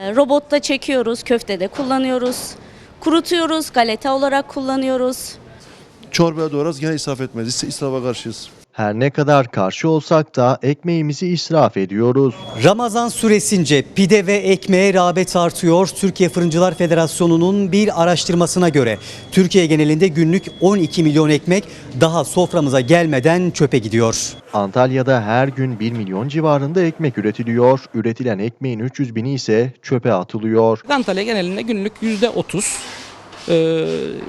Ee, Robotta çekiyoruz, köftede kullanıyoruz. Kurutuyoruz, galeta olarak kullanıyoruz. Çorbaya doğraz gene israf etmez. İs- İsrafa karşıyız. Her ne kadar karşı olsak da ekmeğimizi israf ediyoruz. Ramazan süresince pide ve ekmeğe rağbet artıyor. Türkiye Fırıncılar Federasyonu'nun bir araştırmasına göre Türkiye genelinde günlük 12 milyon ekmek daha soframıza gelmeden çöpe gidiyor. Antalya'da her gün 1 milyon civarında ekmek üretiliyor. Üretilen ekmeğin 300 bini ise çöpe atılıyor. Antalya genelinde günlük %30 e,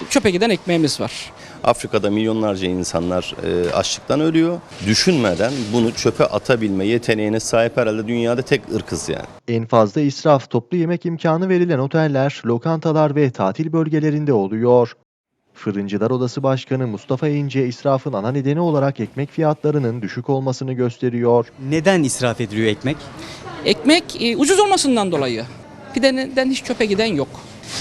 çöpe giden ekmeğimiz var. Afrika'da milyonlarca insanlar e, açlıktan ölüyor. Düşünmeden bunu çöpe atabilme yeteneğine sahip herhalde dünyada tek ırkız yani. En fazla israf toplu yemek imkanı verilen oteller, lokantalar ve tatil bölgelerinde oluyor. Fırıncılar Odası Başkanı Mustafa İnce israfın ana nedeni olarak ekmek fiyatlarının düşük olmasını gösteriyor. Neden israf ediliyor ekmek? Ekmek e, ucuz olmasından dolayı. Pideden hiç çöpe giden yok.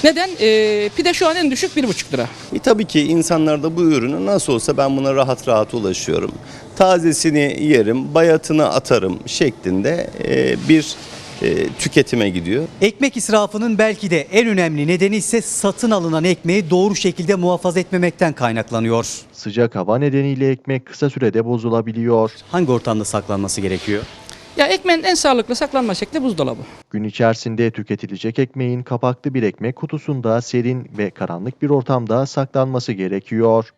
Neden? E, pide şu an en düşük 1,5 lira. E tabii ki insanlar da bu ürünü nasıl olsa ben buna rahat rahat ulaşıyorum. Tazesini yerim, bayatını atarım şeklinde e, bir e, tüketime gidiyor. Ekmek israfının belki de en önemli nedeni ise satın alınan ekmeği doğru şekilde muhafaza etmemekten kaynaklanıyor. Sıcak hava nedeniyle ekmek kısa sürede bozulabiliyor. Hangi ortamda saklanması gerekiyor? Ya ekmeğin en sağlıklı saklanma şekli buzdolabı. Gün içerisinde tüketilecek ekmeğin kapaklı bir ekmek kutusunda serin ve karanlık bir ortamda saklanması gerekiyor.